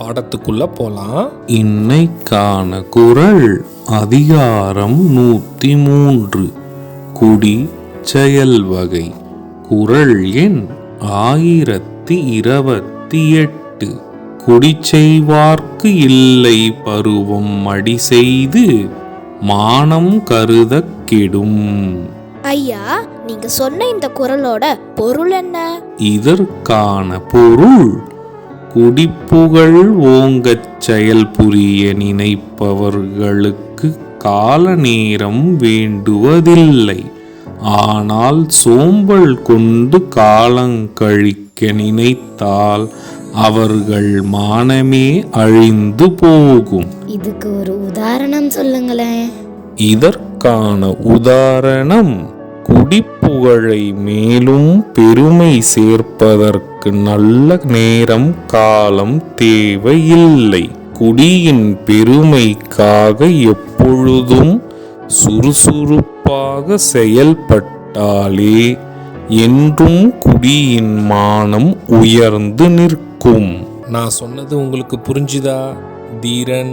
பாடத்துக்குள்ள போலாம். இன்னைக்கான குறள் அதிகாரம் நூத்தி மூன்று குடி செயல் வகை. குறள் எண் ஆயிரத்தி இருபத்தி எட்டு குடி செய்வார்க்கு இல்லை பருவம் மடி செய்து மானம் கருதக் கெடும். ஐயா நீங்க சொன்ன இந்த குரலோட பொருள் என்ன? இதற்கான பொருள் குடிப்புகழ் ஓங்கச் செயல் புரிய நினைப்பவர்களுக்கு கால நேரம் வேண்டுவதில்லை. ஆனால் சோம்பல் கொண்டு காலங்கழிக்க நினைத்தால் அவர்கள் மானமே அழிந்து போகும். இதுக்கு ஒரு உதாரணம் சொல்லுங்களேன். இதற்கான உதாரணம் குடிப்புகழை மேலும் பெருமை சேர்ப்பதற்கு நல்ல நேரம் காலம் தேவையில்லை. குடியின் பெருமைக்காக எப்பொழுதும் சுறுசுறுப்பாக செயல்பட்டாலே என்றும் குடியின் மானம் உயர்ந்து நிற்கும். நான் சொன்னது உங்களுக்கு புரிஞ்சுதா? தீரன்